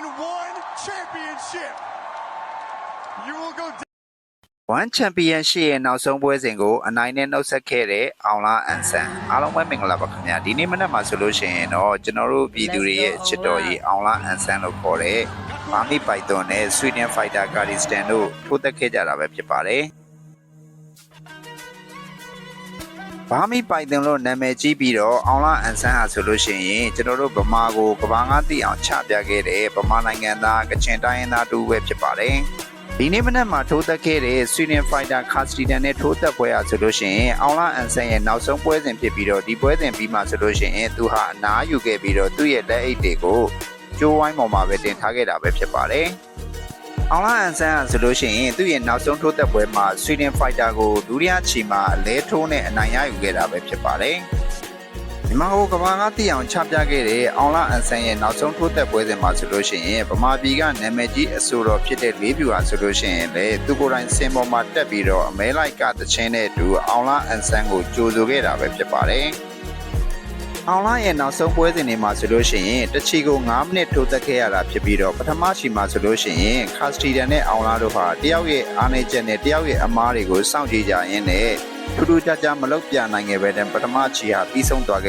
in one championship. You will go down. One Championship ရဲ့နောက်ဆုံးပွဲစဉ်ကိုအနိုင်နဲ့နှုတ်ဆက်ခဲ့တဲ့အောင်လာအန်ဆန်အားလုံးပဲမင်္ဂလာပါခင်ဗျာဒီနေ့မနက်မှာဆိုလို့ရှိရင်တော့ကျွန်တော်တို့ပြည်သူတွေရဲ့ချစ်တော်ကြီးအောင်လာအန်ဆန်လို့ခေါ်တဲ့မာမီပိုက်သွန်နဲ့ Sweden Fighter Kurdistan တို့ထိုးသက်ခဲ့ကြတာပဲဖြစ်ပါတယ် ဘာမီပိုင်တင်လို့နာမည်ကြီးပြီးတော့အောင်လာအန်ဆန်ဟာဆိုလို့ရှိရင်ကျွန်တော်တို့ဗမာကိုကဘာငါးတိအောင်ချပြခဲ့တဲ့ဗမာနိုင်ငံသားကချင်တိုင်းရင်းသားတူပဲဖြစ်ပါတယ်ဒီနေ့မနက်မှာထိုးသက်ခဲ့တဲ့ Sweden Fighter Kurdistan နဲ့ထိုးသက်ပွဲဟာဆိုလို့ရှိရင်အောင်လာအန်ဆန်ရဲ့နောက်ဆုံးပွဲစဉ်ဖြစ်ပြီးတော့ဒီပွဲစဉ်ပြီးမှဆိုလို့ရှိရင်သူဟာအနားယူခဲ့ပြီးတော့သူ့ရဲ့လက်အိတ်တွေကိုကျိုးဝိုင်းပေါ်မှာပဲတင်ထားခဲ့တာပဲဖြစ်ပါတယ် အောင်လာအန်ဆန်ဟာဆိုလို့ရှိရင်သူ့ရဲ့နောက်ဆုံးထိုးသက်ပွဲမှာ Sweden Fighter ကိုဒုတိယချီမှာအလဲထိုးနဲ့အနိုင်ရယူခဲ့တာပဲဖြစ်ပါတယ်မြန်မာကိုကဘာကတိအောင်ချပြခဲ့တဲ့အောင်လာအန်ဆန်ရဲ့နောက်ဆုံးထိုးသက်ပွဲစဉ်မှာဆိုလို့ရှိရင်ဗမာပြည်ကနာမည်ကြီးအဆိုတော်ဖြစ်တဲ့လေးပြူဟာဆိုလို့ရှိရင်လေသူကိုယ်တိုင်စင်ပေါ်မှာတက်ပြီးတော့အမဲလိုက်ကတချင်းနဲ့အတူအောင်လာအန်ဆန်ကိုကြိုဆိုခဲ့တာပဲဖြစ်ပါတယ် အောင်လာရဲ့နောက်ဆုံးပွဲစဉ်တွေမှာဆိုလို့ရှိရင်တချီကို9မိနစ်ထိုးသက်ခဲ့ရတာဖြစ်ပြီးတော့ပထမချီမှာဆိုလို့ရှိရင်ခါစတီဒန်နဲ့အောင်လာတို့ဟာတယောက်ရဲ့အားနည်းချက်နဲ့တယောက်ရဲ့အမားတွေကိုစောင့်ကြည့်ကြရင်းနဲ့ထူးထူးခြားခြားမလုပ်ပြနိုင်ခဲ့ပဲတဲ့ပထမချီဟာပြီးဆုံးသွားခဲ့